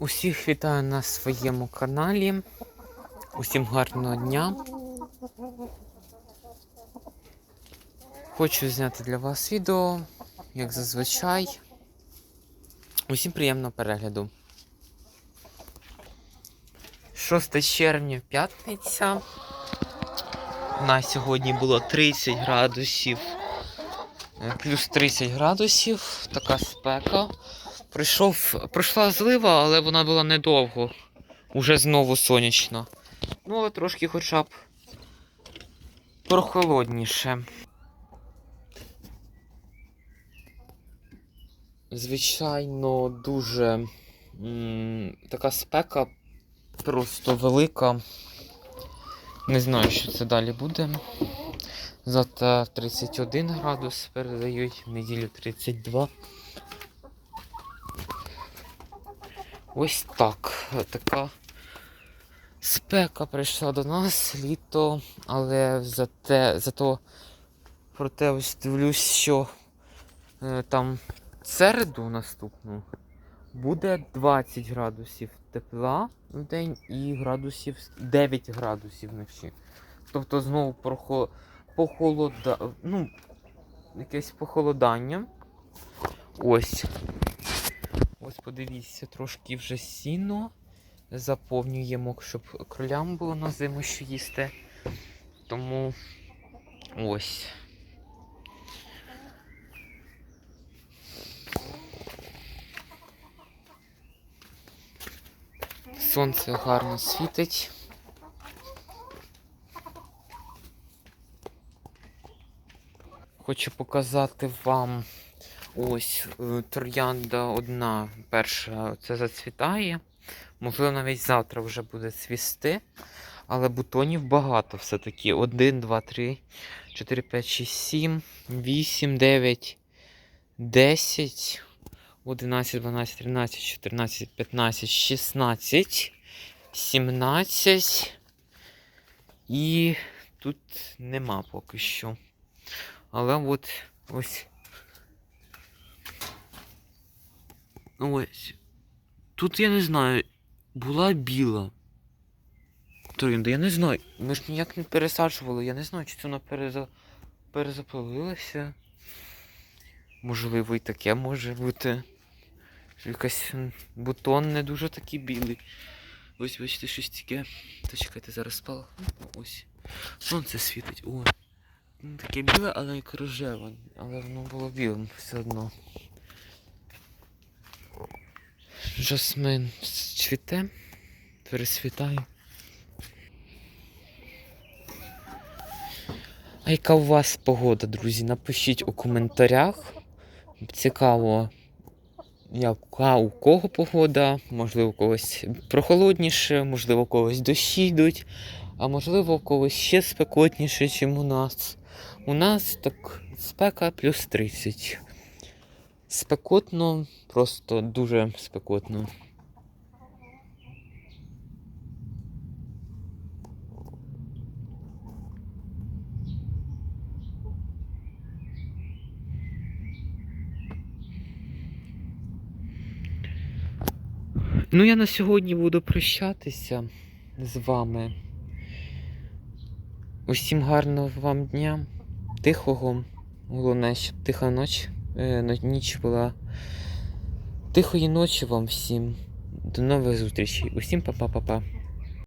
Усіх вітаю на своєму каналі. Усім гарного дня. Хочу зняти для вас відео, як зазвичай. Усім приємного перегляду. 6 червня, п'ятниця. У нас сьогодні було 30 градусів, е, плюс 30 градусів, така спека. Прийшов, прийшла злива, але вона була недовго. Уже знову сонячно. Ну, але трошки хоча б прохолодніше. Звичайно, дуже м, така спека просто велика. Не знаю, що це далі буде. Завтра 31 градус передають, в неділю 32. Ось так. Така спека прийшла до нас літо, але зате, зато проте ось дивлюсь, що е, там середу наступну буде 20 градусів тепла в день і градусів 9 градусів вночі. Тобто знову похолода, ну, якесь похолодання. Ось. Ось подивіться, трошки вже сіно заповнюємо, щоб кролям було на зиму що їсти. Тому ось. Сонце гарно світить. Хочу показати вам Ось е, троянда одна перша це зацвітає. Можливо, навіть завтра вже буде цвісти. Але бутонів багато все-таки. 1, 2, 3, 4, 5, 6, 7, 8, 9, 10, 11, 12, 13, 14, 15, 16, 17. І тут нема поки що. Але от ось. Ось. Тут я не знаю, була біла. Троянда, я не знаю. Ми ж ніяк не пересаджували, я не знаю, чи це вона переза... перезапалилася. Можливо, і таке може бути. Якась бутон не дуже такий білий. Ось, бачите, щось таке. Та чекайте, зараз спала. Ось. Сонце світить. О. Ну, Таке біле, але як рожеве. Але воно було білим все одно. Жасмин цвіте, пересвітає. А яка у вас погода, друзі? Напишіть у коментарях. Цікаво, яка у кого погода, можливо, у когось прохолодніше, можливо, у когось дощі йдуть, а можливо, у когось ще спекотніше, ніж у нас. У нас так спека плюс 30. Спекотно, просто дуже спекотно. Ну, я на сьогодні буду прощатися з вами. Усім гарного вам дня, тихого. Головне, щоб тиха ніч, ніч була. Тихої ночі вам всім. До нових зустрічей. Усім па-па-па-па.